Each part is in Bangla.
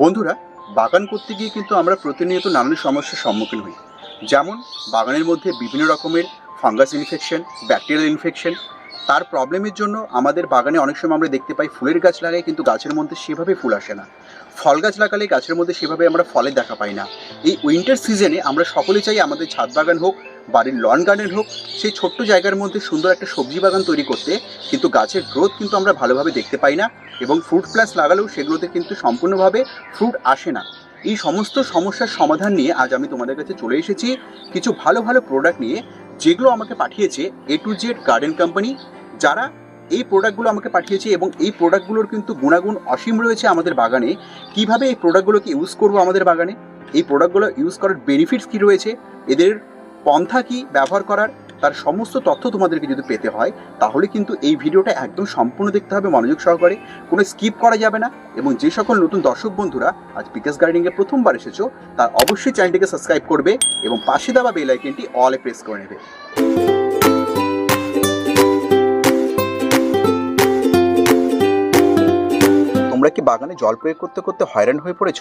বন্ধুরা, বাগান করতে গিয়ে কিন্তু আমরা প্রতিনিয়ত নানান সমস্যার সম্মুখীন হই। যেমন, বাগানের মধ্যে বিভিন্ন রকমের ফাঙ্গাস ইনফেকশন, ব্যাকটেরিয়াল ইনফেকশন। তার প্রবলেমের জন্য আমাদের বাগানে অনেক সময় আমরা দেখতে পাই ফুলের গাছ লাগাই, কিন্তু গাছের মধ্যে সেভাবে ফুল আসে না। ফল গাছ লাগালে গাছের মধ্যে সেভাবে আমরা ফলের দেখা পাই না। এই উইন্টার সিজনে আমরা সকলে চাই আমাদের ছাদ বাগান হোক বাড়ির লন গার্ডেন হোক, সেই ছোট্ট জায়গার মধ্যে সুন্দর একটা সবজি বাগান তৈরি করতে কিন্তু গাছের গ্রোথ কিন্তু আমরা ভালোভাবে দেখতে পাই না এবং ফ্রুট প্লাস লাগালেও সেগুলোতে কিন্তু সম্পূর্ণভাবে ফ্রুট আসে না। এই সমস্ত সমস্যার সমাধান নিয়ে আজ আমি তোমাদের কাছে চলে এসেছি কিছু ভালো ভালো প্রোডাক্ট নিয়ে, যেগুলো আমাকে পাঠিয়েছে A to Z garden company যারা এই প্রোডাক্টগুলো আমাকে পাঠিয়েছে এবং এই প্রোডাক্টগুলোর কিন্তু গুণাগুণ অসীম রয়েছে আমাদের বাগানে, কীভাবে এই প্রোডাক্টগুলোকে ইউজ করব আমাদের বাগানে? এই প্রোডাক্টগুলো ইউজ করার বেনিফিটস কী রয়েছে? এদের পন্থা কি ব্যবহার করার, তার সমস্ত তথ্য তোমাদেরকে যদি পেতে হয়, তাহলে কিন্তু এই ভিডিওটা একদম সম্পূর্ণ দেখতে হবে মনোযোগ সহকারে। কোনো স্কিপ করা যাবে না এবং যে সকল নতুন দর্শক বন্ধুরা আজ পিকাস গার্ডেনিংয়ে প্রথমবার এসেছ, তার অবশ্যই চ্যানেলটিকে সাবস্ক্রাইব করবে এবং পাশে দেওয়া বেল আইকনটি অলে প্রেস করে নেবে। তোমরা কি বাগানে জল প্রয়োগ করতে করতে হয়রান হয়ে পড়েছ?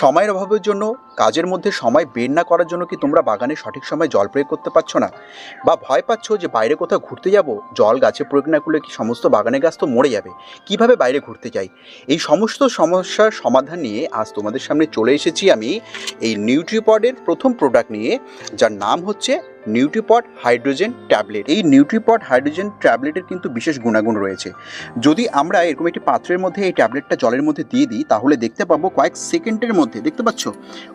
সময়ের অভাবের জন্য, কাজের মধ্যে সময় বের না করার জন্য কি তোমরা বাগানে সঠিক সময় জল প্রয়োগ করতে পারছ না? বা ভয় পাচ্ছ যে বাইরে কোথাও ঘুরতে যাব? জল গাছে প্রয়োগ না করলে কি সমস্ত বাগানের গাছ তো মরে যাবে? কীভাবে বাইরে ঘুরতে যাই? এই সমস্ত সমস্যার সমাধান নিয়ে আজ তোমাদের সামনে চলে এসেছি আমি এই নিউট্রিপডের প্রথম প্রোডাক্ট নিয়ে, যার নাম হচ্ছে নিউট্রিপড হাইড্রোজেন ট্যাবলেট। এই নিউট্রিপট হাইড্রোজেন ট্যাবলেটের কিন্তু বিশেষ গুণাগুণ রয়েছে। যদি আমরা এরকম একটি পাত্রের মধ্যে এই ট্যাবলেটটা জলের মধ্যে দিয়ে দিই, তাহলে দেখতে পাবো কয়েক সেকেন্ডের মধ্যে, দেখতে পাচ্ছ?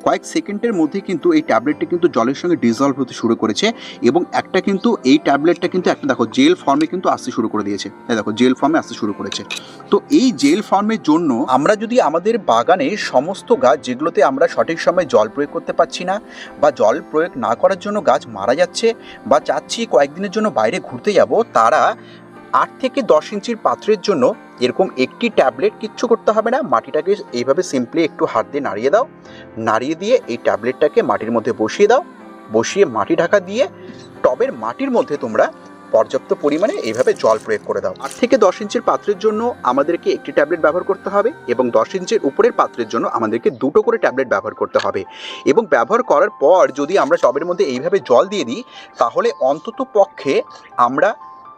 কয়েক সেকেন্ডের মধ্যে কিন্তু এই ট্যাবলেটটি কিন্তু জলের সঙ্গে ডিজলভ হতে শুরু করেছে এবং একটা কিন্তু এই ট্যাবলেটটা কিন্তু একটা দেখো জেল ফর্মে কিন্তু আসতে শুরু করে দিয়েছে। দেখো জেল ফর্মে আসতে শুরু করেছে। তো এই জেল ফর্মের জন্য আমরা যদি আমাদের বাগানে সমস্ত গাছ যেগুলোতে আমরা সঠিক সময় জল প্রয়োগ করতে পারছি না বা জল প্রয়োগ না করার জন্য গাছ মারা যাচ্ছে বা চাচ্ছি কয়েকদিনের জন্য বাইরে ঘুরতে যাব, তারা আট থেকে দশ ইঞ্চির পাত্রের জন্য এরকম একটি ট্যাবলেট কিচ্ছু করতে হবে না। মাটিটাকে এইভাবে সিম্পলি একটু হাত দিয়ে নাড়িয়ে দাও। নাড়িয়ে দিয়ে এই ট্যাবলেটটাকে মাটির মধ্যে বসিয়ে দাও। বসিয়ে মাটি ঢাকা দিয়ে টবের মাটির মধ্যে তোমরা পর্যাপ্ত পরিমাণে এইভাবে জল প্রয়োগ করে দাও। আট থেকে দশ ইঞ্চির পাত্রের জন্য আমাদেরকে একটি ট্যাবলেট ব্যবহার করতে হবে এবং দশ ইঞ্চের উপরের পাত্রের জন্য আমাদেরকে দুটো করে ট্যাবলেট ব্যবহার করতে হবে। এবং ব্যবহার করার পর যদি আমরা টবের মধ্যে এইভাবে জল দিয়ে দিই, তাহলে অন্তত পক্ষে আমরা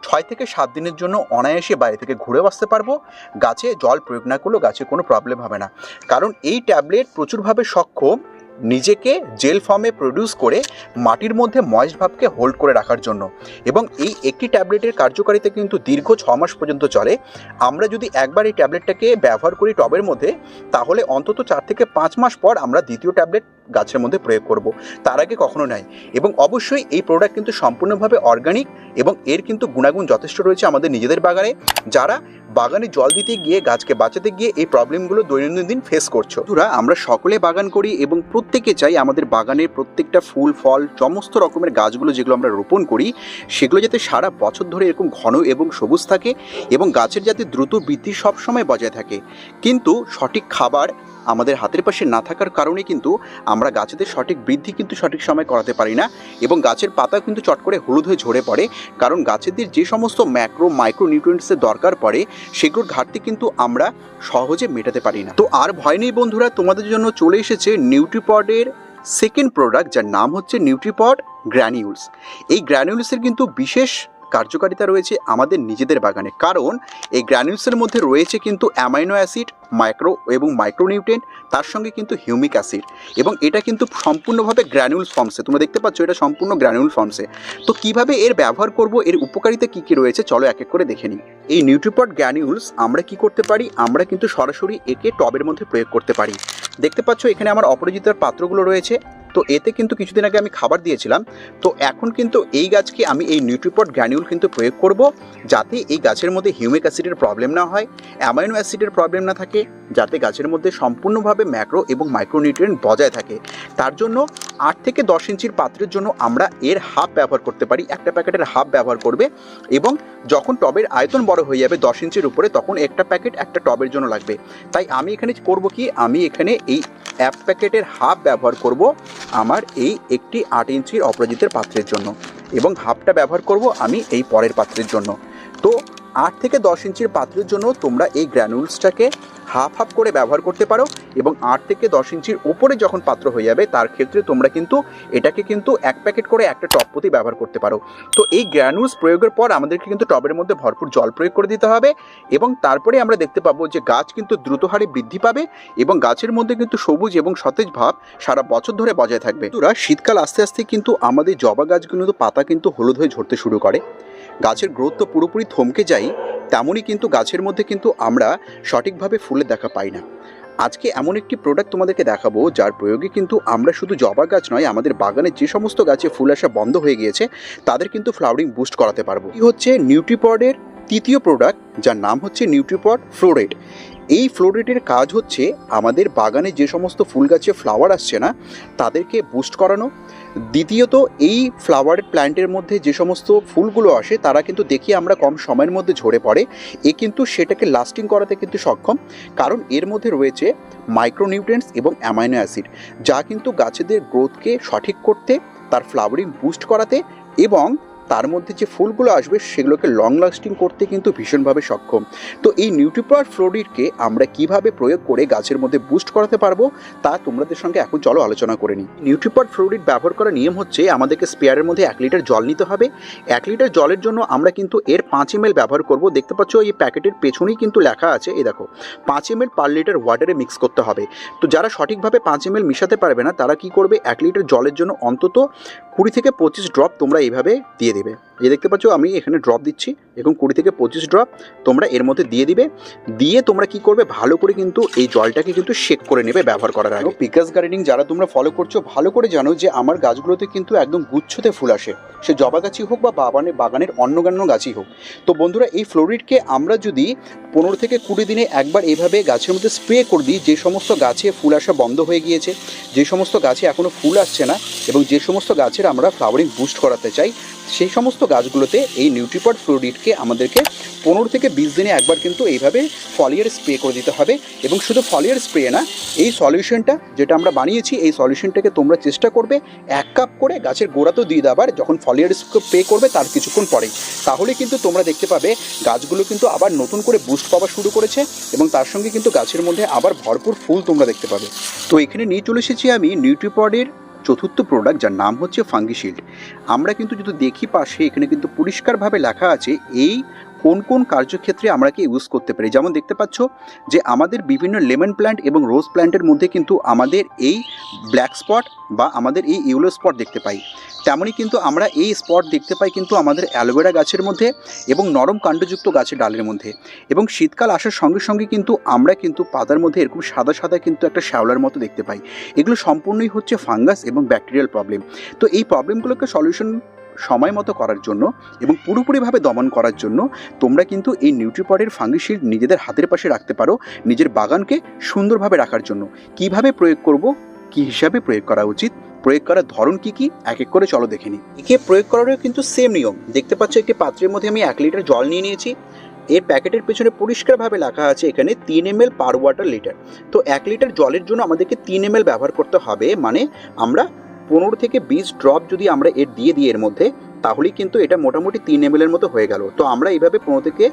ছয় থেকে সাত দিনের জন্য অনায়াসে বাইরে থেকে ঘুরেও আসতে পারব। গাছে জল প্রয়োগ না করলেও গাছে কোনো প্রবলেম হবে না। কারণ এই ট্যাবলেট প্রচুরভাবে সক্ষম নিজেকে জেল ফর্মে প্রডিউস করে মাটির মধ্যে ময়েস্ট ভাবকে হোল্ড করে রাখার জন্য। এবং এই একটি ট্যাবলেটের কার্যকারিতা কিন্তু দীর্ঘ ছ মাস পর্যন্ত চলে। আমরা যদি একবার এই ট্যাবলেটটাকে ব্যবহার করি টবের মধ্যে, তাহলে অন্তত চার থেকে পাঁচ মাস পর আমরা দ্বিতীয় ট্যাবলেট গাছের মধ্যে প্রয়োগ করব। তার আগে কখনো নাই। এবং অবশ্যই এই প্রোডাক্ট কিন্তু সম্পূর্ণভাবে অর্গানিক এবং এর কিন্তু গুণাগুণ যথেষ্ট রয়েছে আমাদের নিজেদের বাগানে। যারা বাগানে জল দিতে গিয়ে, গাছকে বাঁচাতে গিয়ে এই প্রবলেমগুলো দৈনন্দিন দিন ফেস করছ আমরা সকলে বাগান করি এবং প্রত্যেকে চাই আমাদের বাগানের প্রত্যেকটা ফুল, ফল, সমস্ত রকমের গাছগুলো যেগুলো আমরা রোপণ করি, সেগুলো যাতে সারা বছর ধরে এরকম ঘন এবং সবুজ থাকে এবং গাছের যাতে দ্রুত বৃদ্ধি সবসময় বজায় থাকে। কিন্তু সঠিক খাবার আমাদের হাতের পাশে না থাকার কারণে কিন্তু আমরা গাছেদের সঠিক বৃদ্ধি কিন্তু সঠিক সময় করাতে পারি না এবং গাছের পাতা কিন্তু চট করে হলুদ হয়ে ঝরে পড়ে। কারণ গাছেদের যে সমস্ত ম্যাক্রো, মাইক্রো নিউট্রিয়েন্টসের দরকার পড়ে, সেগুলোর ঘাটতি কিন্তু আমরা সহজে মেটাতে পারি না। তো আর ভয় নেই বন্ধুরা, তোমাদের জন্য চলে এসেছে নিউট্রিপডের সেকেন্ড প্রোডাক্ট যার নাম হচ্ছে নিউট্রিপড গ্র্যানিউলস এই গ্র্যানিউলসের কিন্তু বিশেষ কার্যকারিতা রয়েছে আমাদের নিজেদের বাগানে। কারণ এই গ্র্যানিউলসের মধ্যে রয়েছে কিন্তু অ্যামাইনো অ্যাসিড, মাইক্রো এবং মাইক্রোনিউট্রেন্ট, তার সঙ্গে কিন্তু হিউমিক অ্যাসিড এবং এটা কিন্তু সম্পূর্ণভাবে গ্র্যানুল ফর্মসে। তোমরা দেখতে পাচ্ছ এটা সম্পূর্ণ গ্র্যানুল ফর্মসে। তো কীভাবে এর ব্যবহার করব, এর উপকারিতা কী কী রয়েছে, চলো এক এক করে দেখে নিই। এই নিউট্রিপট গ্র্যানিউলস আমরা কি করতে পারি, আমরা কিন্তু সরাসরি একে টবের মধ্যে প্রয়োগ করতে পারি। দেখতে পাচ্ছ এখানে আমার অপরাজিতার পাত্রগুলো রয়েছে। তো এতে কিন্তু কিছুদিন আগে আমি খাবার দিয়েছিলাম। তো এখন কিন্তু এই গাছকে আমি এই নিউট্রিপট গ্র্যানিউল কিন্তু প্রয়োগ করব যাতে এই গাছের মধ্যে হিউমিক অ্যাসিডের প্রবলেম না হয়, অ্যামাইনো অ্যাসিডের প্রবলেম না থাকে, যাতে গাছের মধ্যে সম্পূর্ণভাবে ম্যাক্রো এবং মাইক্রোনিউট্রিয়েন্ট বজায় থাকে। তার জন্য আট থেকে দশ ইঞ্চির পাত্রের জন্য আমরা এর হাফ ব্যবহার করতে পারি, একটা প্যাকেটের হাফ ব্যবহার করবে এবং যখন টবের আয়তন বড় হয়ে যাবে দশ ইঞ্চির উপরে, তখন একটা প্যাকেট একটা টবের জন্য লাগবে। তাই আমি এখানে করব কি? আমি এখানে এই এক প্যাকেটের হাফ ব্যবহার করব আমার এই একটি আট ইঞ্চির অপরাজিতের পাত্রের জন্য এবং হাফটা ব্যবহার করব আমি এই পরের পাত্রের জন্য। তো আট থেকে দশ ইঞ্চির পাত্রের জন্য তোমরা এই গ্র্যানুলসটাকে হাফ হাফ করে ব্যবহার করতে পারো এবং আট থেকে দশ ইঞ্চির ওপরে যখন পাত্র হয়ে যাবে, তার ক্ষেত্রে তোমরা কিন্তু এটাকে কিন্তু এক প্যাকেট করে একটা টপ প্রতি ব্যবহার করতে পারো। তো এই গ্র্যানুলস প্রয়োগের পর আমাদেরকে কিন্তু টবের মধ্যে ভরপুর জল প্রয়োগ করে দিতে হবে এবং তারপরে আমরা দেখতে পাবো যে গাছ কিন্তু দ্রুত হারে বৃদ্ধি পাবে এবং গাছের মধ্যে কিন্তু সবুজ এবং সতেজ ভাব সারা বছর ধরে বজায় থাকবে। তোরা শীতকাল আস্তে আস্তে কিন্তু আমাদের জবা গাছগুলো পাতা কিন্তু হলুদ হয়ে ঝরতে শুরু করে। গাছের গ্রোথ তো পুরোপুরি থমকে যায় তেমনই কিন্তু গাছের মধ্যে কিন্তু আমরা সঠিকভাবে ফুলের দেখা পাই না। আজকে এমন একটি প্রোডাক্ট তোমাদেরকে দেখাবো, যার প্রয়োগে কিন্তু আমরা শুধু জবা গাছ নয়, আমাদের বাগানের যে সমস্ত গাছে ফুল আসা বন্ধ হয়ে গিয়েছে, তাদের কিন্তু ফ্লাওয়ারিং বুস্ট করাতে পারব। এই হচ্ছে নিউট্রিপডের তৃতীয় প্রোডাক্ট যার নাম হচ্ছে নিউট্রিপড ফ্লোরেট এই ফ্লোরেটের কাজ হচ্ছে আমাদের বাগানে যে সমস্ত ফুল গাছে ফ্লাওয়ার আসছে না, তাদেরকে বুস্ট করানো দ্বিতীয়ত, এই ফ্লাওয়ার প্ল্যান্টের মধ্যে যে সমস্ত ফুলগুলো আসে, তারা কিন্তু দেখি আমরা কম সময়ের মধ্যে ঝরে পড়ে। এ কিন্তু সেটাকে লাস্টিং করাতে কিন্তু সক্ষম, কারণ এর মধ্যে রয়েছে মাইক্রোনিউট্রিয়েন্টস এবং অ্যামাইনো অ্যাসিড যা কিন্তু গাছেদের গ্রোথকে সঠিক করতে, তার ফ্লাওয়ারিং বুস্ট করাতে এবং তার মধ্যে যে ফুলগুলো আসবে সেগুলোকে লং লাস্টিং করতে কিন্তু ভীষণভাবে সক্ষম। তো এই নিউট্রিপার ফ্লোরিডকে আমরা কীভাবে প্রয়োগ করে গাছের মধ্যে বুস্ট করাতে পারব, তা তোমাদের সঙ্গে এখন চলো আলোচনা করে নিই। নিউট্রিপার ফ্লোরিড ব্যবহার করার নিয়ম হচ্ছে আমাদেরকে স্পেয়ারের মধ্যে এক লিটার জল নিতে হবে। এক লিটার জলের জন্য আমরা কিন্তু এর পাঁচ এম ব্যবহার করব। দেখতে পাচ্ছ এই প্যাকেটের পেছনেই কিন্তু লেখা আছে, এই দেখো, পাঁচ এম পার লিটার ওয়াটারে মিক্স করতে হবে। তো যারা সঠিকভাবে পাঁচ এম মিশাতে পারবে না, তারা কি করবে? এক লিটার জলের জন্য অন্তত কুড়ি থেকে পঁচিশ ড্রপ তোমরা এইভাবে দিয়ে দেবে। এই দেখতে পাচ্ছ, আমি এখানে ড্রপ দিচ্ছি এবং কুড়ি থেকে পঁচিশ ড্রপ তোমরা এর মধ্যে দিয়ে দিবে। দিয়ে তোমরা কি করবে, ভালো করে কিন্তু এই জলটাকে কিন্তু শেক করে নেবে ব্যবহার করার আগে। পিকাস গার্ডেনিং যারা তোমরা ফলো করছ, ভালো করে জানো যে আমার গাছগুলোতে কিন্তু একদম গুচ্ছতে ফুল আসে। সে জবা গাছই হোক বা বাগানে, বাগানের অন্য গান্য গাছই হোক। তো বন্ধুরা, এই ফ্লোরিডকে আমরা যদি পনেরো থেকে কুড়ি দিনে একবার এভাবে গাছের মধ্যে স্প্রে করে দিই, যে সমস্ত গাছে ফুল আসা বন্ধ হয়ে গিয়েছে, যে সমস্ত গাছে এখনও ফুল আসছে না, এবং যে সমস্ত গাছের আমরা ফ্লাওয়ারিং বুস্ট করাতে চাই সেই সমস্ত গাছগুলোতে এই নিউট্রিপড ফ্লোরিডকে আমাদেরকে পনেরো থেকে বিশ দিনে একবার কিন্তু এইভাবে ফলিয়ার স্প্রে করে দিতে হবে এবং শুধু ফলিয়ার স্প্রে না, এই সলিউশনটা যেটা আমরা বানিয়েছি, এই সলিউশনটাকে তোমরা চেষ্টা করবে এক কাপ করে গাছের গোড়াতেও দিয়ে দেওয়ার, যখন ফলিয়ার স্প্রে করবে তার কিছুক্ষণ পরে তাহলে কিন্তু তোমরা দেখতে পাবে গাছগুলো কিন্তু আবার নতুন করে বুস্ট পাওয়া শুরু করেছে এবং তার সঙ্গে কিন্তু গাছের মধ্যে আবার ভরপুর ফুল তোমরা দেখতে পাবে। তো এখানে নিয়ে চলে এসেছি আমি নিউট্রিপডের চতুর্থ প্রোডাক্ট যার নাম হচ্ছে ফাঙ্গিশিল্ড আমরা কিন্তু যদি দেখি পাশে এখানে কিন্তু পরিষ্কারভাবে লেখা আছে, এই কোন কোন কার্যক্ষেত্রে আমরা কি ইউজ করতে পারি? যেমন দেখতে পাচ্ছ যে আমাদের বিভিন্ন লেমন প্ল্যান্ট এবং রোজ প্ল্যান্টের মধ্যে কিন্তু আমাদের এই ব্ল্যাক স্পট বা আমাদের এই ইউলো স্পট দেখতে পাই। তেমনই কিন্তু আমরা এই স্পট দেখতে পাই কিন্তু আমাদের অ্যালোভেরা গাছের মধ্যে এবং নরম কাণ্ডযুক্ত গাছের ডালের মধ্যে। এবং শীতকাল আসার সঙ্গে সঙ্গে কিন্তু আমরা কিন্তু পাতার মধ্যে এরকম সাদা সাদা কিন্তু একটা শ্যাওলার মতো দেখতে পাই। এগুলো সম্পূর্ণই হচ্ছে ফাঙ্গাস এবং ব্যাকটেরিয়াল প্রবলেম তো এই প্রবলেমগুলোকে সলিউশন সময় মতো করার জন্য এবং পুরোপুরিভাবে দমন করার জন্য তোমরা কিন্তু এই নিউট্রিপডের ফাঙ্গিশিল্ড নিজেদের হাতের পাশে রাখতে পারো নিজের বাগানকে সুন্দরভাবে রাখার জন্য। কীভাবে প্রয়োগ করব? কি হিসাবে প্রয়োগ করা উচিত? প্রয়োগ করার ধরন কি কি? এক এক করে চলো দেখে নিই। একে প্রয়োগ করারও কিন্তু সেম নিয়ম। দেখতে পাচ্ছ একটি পাত্রের মধ্যে আমি এক লিটার জল নিয়ে নিয়েছি। এর প্যাকেটের পেছনে পরিষ্কারভাবে লেখা আছে এখানে তিন এম পার ওয়াটার লিটার। তো এক লিটার জলের জন্য আমাদেরকে তিন এম ব্যবহার করতে হবে। মানে আমরা পনেরো থেকে বিশ ড্রপ যদি আমরা এর দিয়ে দিই এর মধ্যে, তাহলেই কিন্তু এটা মোটামুটি তিন এম এর মতো হয়ে গেল। তো আমরা এইভাবে পনেরো থেকে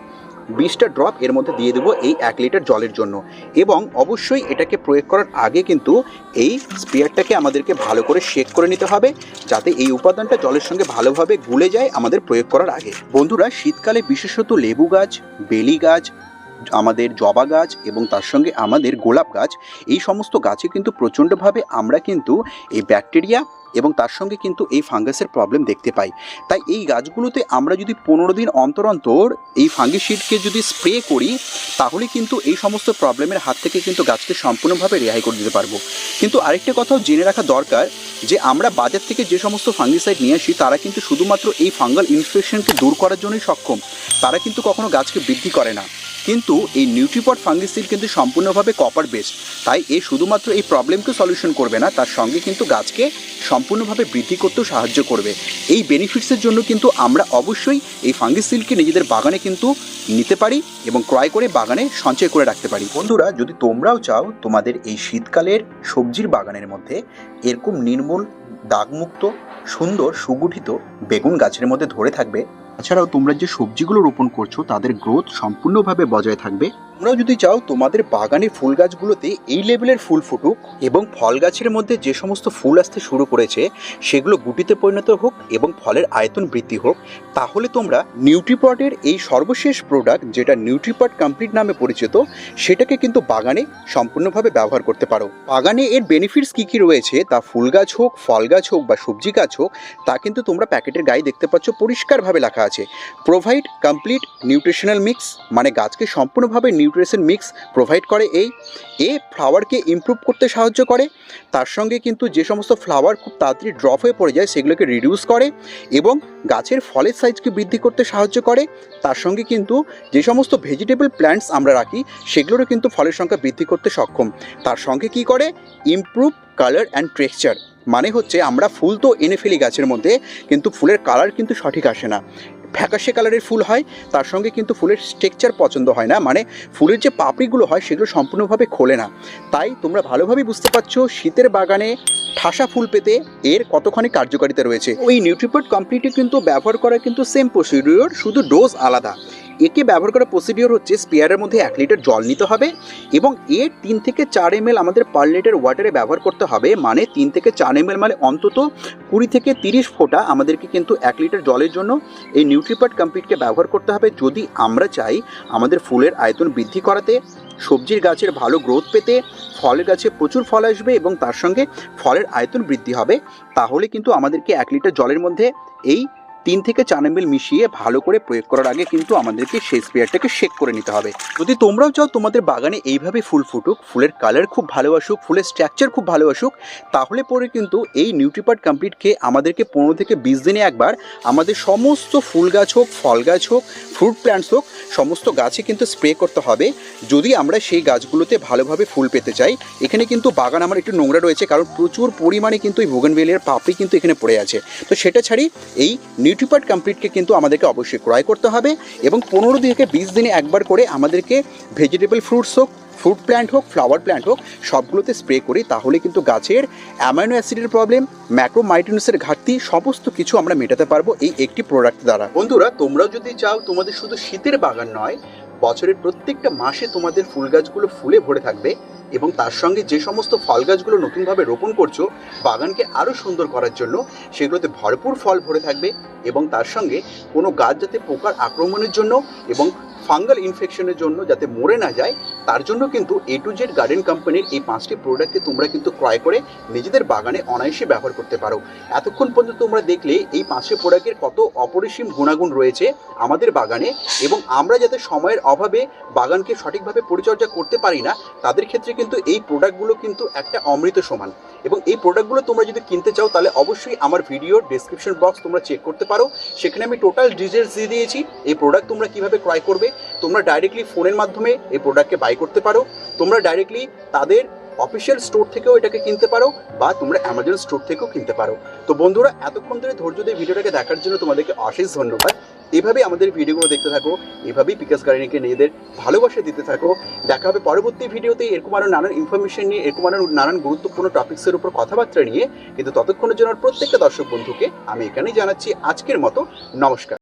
বিশটা ড্রপ এর মধ্যে দিয়ে দেবো এই এক লিটার জলের জন্য। এবং অবশ্যই এটাকে প্রয়োগ করার আগে কিন্তু এই স্পেয়ারটাকে আমাদেরকে ভালো করে শেক করে নিতে হবে, যাতে এই উপাদানটা জলের সঙ্গে ভালোভাবে গুলে যায় আমাদের প্রয়োগ করার আগে। বন্ধুরা, শীতকালে বিশেষত লেবু গাছ, বেলি গাছ আমাদের জবা গাছ এবং তার সঙ্গে আমাদের গোলাপ গাছ, এই সমস্ত গাছে কিন্তু প্রচণ্ডভাবে আমরা কিন্তু এই ব্যাকটেরিয়া এবং তার সঙ্গে কিন্তু এই ফাঙ্গাসের প্রবলেম দেখতে পাই। তাই এই গাছগুলোতে আমরা যদি পনেরো দিন অন্তর অন্তর এই ফাঙ্গিশিডকে যদি স্প্রে করি, তাহলে কিন্তু এই সমস্ত প্রবলেমের হাত থেকে কিন্তু গাছকে সম্পূর্ণভাবে রেহাই করে দিতে পারব। কিন্তু আরেকটা কথাও জেনে রাখা দরকার, যে আমরা বাজার থেকে যে সমস্ত ফাঙ্গিসাইড নিয়ে আসি, তারা কিন্তু শুধুমাত্র এই ফাঙ্গাল ইনফেকশনকে দূর করার জন্যই সক্ষম। তারা কিন্তু কখনো গাছকে বৃদ্ধি করে না। কিন্তু এই নিউট্রিপট ফাঙ্গিসিড কিন্তু সম্পূর্ণভাবে কপার বেসড তাই এ শুধুমাত্র এই প্রবলেমকে সলিউশন করবে না, তার সঙ্গে কিন্তু গাছকে সম্পূর্ণভাবে বৃদ্ধি করতেও সাহায্য করবে। এই বেনিফিটসের জন্য কিন্তু আমরা অবশ্যই এই ফাঙ্গিসিডকে নিজেদের বাগানে কিন্তু নিতে পারি এবং ক্রয় করে বাগানে সঞ্চয় করে রাখতে পারি। বন্ধুরা, যদি তোমরাও চাও তোমাদের এই শীতকালের সবজির বাগানের মধ্যে এরকম নির্মূল, দাগমুক্ত, সুন্দর, সুগঠিত বেগুন গাছের মধ্যে ধরে থাকবে তাছাড়াও তোমরা যে সবজিগুলো রোপণ করছ তাদের গ্রোথ সম্পূর্ণভাবে বজায় থাকবে। তোমরাও যদি চাও, তোমাদের বাগানে ফুল গাছগুলোতে এই লেভেলের ফুল ফুটুক এবং ফল গাছের মধ্যে যে সমস্ত ফুল আসতে শুরু করেছে, সেগুলো গুটিতে পরিণত হোক এবং ফলের আয়তন বৃদ্ধি হোক, তাহলে তোমরা নিউট্রিপটের এই সর্বশেষ প্রোডাক্ট যেটা নিউট্রিপট কমপ্লিট নামে পরিচিত, সেটাকে কিন্তু বাগানে সম্পূর্ণভাবে ব্যবহার করতে পারো। বাগানে এর বেনিফিটস কী কী রয়েছে? তা ফুল গাছ হোক, ফল গাছ হোক বা সবজি গাছ হোক, তা কিন্তু তোমরা প্যাকেটের গায়ে দেখতে পাচ্ছ পরিষ্কারভাবে লেখা আছে। প্রোভাইড কমপ্লিট নিউট্রিশনাল মিক্স মানে গাছকে সম্পূর্ণভাবে নিউট্রিশন মিক্স প্রোভাইড করে এই, এ ফ্লাওয়ারকে ইমপ্রুভ করতে সাহায্য করে। তার সঙ্গে কিন্তু যে সমস্ত ফ্লাওয়ার খুব তাড়াতাড়ি ড্রপ হয়ে পড়ে যায় সেগুলোকে রিডিউস করে এবং গাছের ফলের সাইজকে বৃদ্ধি করতে সাহায্য করে। তার সঙ্গে কিন্তু যে সমস্ত ভেজিটেবল প্ল্যান্টস আমরা রাখি সেগুলোরও কিন্তু ফলের সংখ্যা বৃদ্ধি করতে সক্ষম। তার সঙ্গে কি করে? Improve colour and texture. মানে হচ্ছে আমরা ফুল তো এনে ফেলি গাছের মধ্যে, কিন্তু ফুলের কালার কিন্তু সঠিক আসে না। ফ্যাকাশে কালারের ফুল হয়, তার সঙ্গে কিন্তু ফুলের স্ট্রেকচার পছন্দ হয় না। মানে ফুলের যে পাপড়িগুলো হয়, সেগুলো সম্পূর্ণভাবে খোলে না। তাই তোমরা ভালোভাবে বুঝতে পারছ, শীতের বাগানে ঠাসা ফুল পেতে এর কতখানি কার্যকারিতা রয়েছে। ওই নিউট্রিপট কমপ্লিটে কিন্তু ব্যবহার করা কিন্তু সেম প্রসিডিওর শুধু ডোজ আলাদা। একে ব্যবহার করার প্রসিডিওর হচ্ছে স্পেয়ারের মধ্যে এক লিটার জল নিতে হবে এবং এর তিন থেকে চার এম আমাদের পার লিটার ওয়াটারে ব্যবহার করতে হবে। মানে তিন থেকে চার এম মানে অন্তত কুড়ি থেকে তিরিশ ফোঁটা আমাদেরকে কিন্তু এক লিটার জলের জন্য এই নিউট্রিপার্ট কমপ্লিটকে ব্যবহার করতে হবে। যদি আমরা চাই আমাদের ফুলের আয়তন বৃদ্ধি করাতে, সবজির গাছের ভালো গ্রোথ পেতে ফলের গাছে প্রচুর ফল আসবে এবং তার সঙ্গে ফলের আয়তন বৃদ্ধি হবে, তাহলে কিন্তু আমাদেরকে এক লিটার জলের মধ্যে এই তিন থেকে চার এম মিশিয়ে ভালো করে প্রয়োগ করার আগে কিন্তু আমাদেরকে সেই স্প্রেয়ারটাকে শেক করে নিতে হবে। যদি তোমরাও চাও তোমাদের বাগানে এইভাবে ফুল ফুটুক, ফুলের কালার খুব ভালো আসুক, ফুলের স্ট্রাকচার খুব ভালো আসুক, তাহলে পরে কিন্তু এই নিউট্রিপার্ট কমপ্লিটকে আমাদেরকে পনেরো থেকে বিশ দিনে একবার আমাদের সমস্ত ফুল গাছ হোক, ফল গাছ হোক ফ্রুট প্ল্যান্টস হোক, সমস্ত গাছে কিন্তু স্প্রে করতে হবে। যদি আমরা সেই গাছগুলোতে ভালোভাবে ফুল পেতে চাই, এখানে কিন্তু বাগান আমার একটু নোংরা রয়েছে, কারণ প্রচুর পরিমাণে কিন্তু এই ভোগনভেলিয়ার পাপড়ি কিন্তু এখানে পড়ে আছে। তো সেটা ছাড়ি এই নিউট্রিপার্ট কমপ্লিটকে কিন্তু আমাদেরকে অবশ্যই ক্রয় করতে হবে এবং পনেরো থেকে বিশ দিনে একবার করে আমাদেরকে ভেজিটেবল ফ্রুটস হোক ফ্রুট প্ল্যান্ট হোক ফ্লাওয়ার প্ল্যান্ট হোক, সবগুলোতে স্প্রে করি, তাহলে কিন্তু গাছের অ্যামাইনো অ্যাসিডের প্রবলেম ম্যাক্রোমাইটিনসের ঘাটতি, সমস্ত কিছু আমরা মেটাতে পারব এই একটি প্রোডাক্ট দ্বারা। বন্ধুরা তোমরাও যদি চাও তোমাদের শুধু শীতের বাগান নয় বছরের প্রত্যেকটা মাসে তোমাদের ফুল গাছগুলো ফুলে ভরে থাকবে এবং তার সঙ্গে যে সমস্ত ফল গাছগুলো নতুনভাবে রোপণ করছ, বাগানকে আরও সুন্দর করার জন্য সেগুলোতে ভরপুর ফল ভরে থাকবে এবং তার সঙ্গে কোনো গাছ যাতে পোকার আক্রমণের জন্য এবং ফাঙ্গাল ইনফেকশনের জন্য যাতে মরে না যায়, তার জন্য কিন্তু এ টু জেড গার্ডেন কোম্পানির এই পাঁচটি প্রোডাক্টকে তোমরা কিন্তু ক্রয় করে নিজেদের বাগানে অনায়াসে ব্যবহার করতে পারো। এতক্ষণ পর্যন্ত তোমরা দেখলে এই পাঁচটি প্রোডাক্টের কত অপরিসীম গুণাগুণ রয়েছে আমাদের বাগানে এবং আমরা যাতে সময়ের অভাবে বাগানকে সঠিকভাবে পরিচর্যা করতে পারি না, তাদের ক্ষেত্রে কিন্তু এই প্রোডাক্টগুলো কিন্তু একটা অমৃত সমান। এবং এই প্রোডাক্টগুলো তোমরা যদি কিনতে চাও, তাহলে অবশ্যই আমার ভিডিওর ডেসক্রিপশন বক্স তোমরা চেক করতে পারো। সেখানে আমি টোটাল ডিটেলস দিয়ে দিয়েছি, এই প্রোডাক্ট তোমরা কীভাবে ক্রয় করবে তোমরা ডাইরেক্টলি ফোনের মাধ্যমে এই প্রোডাক্টকে বাই করতে পারো। তোমরা ডাইরেক্টলি তাদের অফিসিয়াল স্টোর থেকেও এটাকে কিনতে পারো বা তোমরা অ্যামাজন স্টোর থেকেও কিনতে পারো। তো বন্ধুরা, এতক্ষণ ধরে ধৈর্য দিয়ে ভিডিওটাকে দেখার জন্য তোমাদেরকে অশেষ ধন্যবাদ। এভাবেই আমাদের ভিডিওগুলো দেখতে থাকো, এভাবেই বিকাশ গার্ডেনকে নিজেদের ভালোবাসা দিতে থাকো। দেখা হবে পরবর্তী ভিডিওতে এরকম আরও নানান ইনফরমেশন নিয়ে, এরকম আরও নানান গুরুত্বপূর্ণ টপিক্সের উপর কথাবার্তা নিয়ে। কিন্তু ততক্ষণের জন্য প্রত্যেকটা দর্শক বন্ধুকে আমি এখানেই জানাচ্ছি আজকের মতো নমস্কার।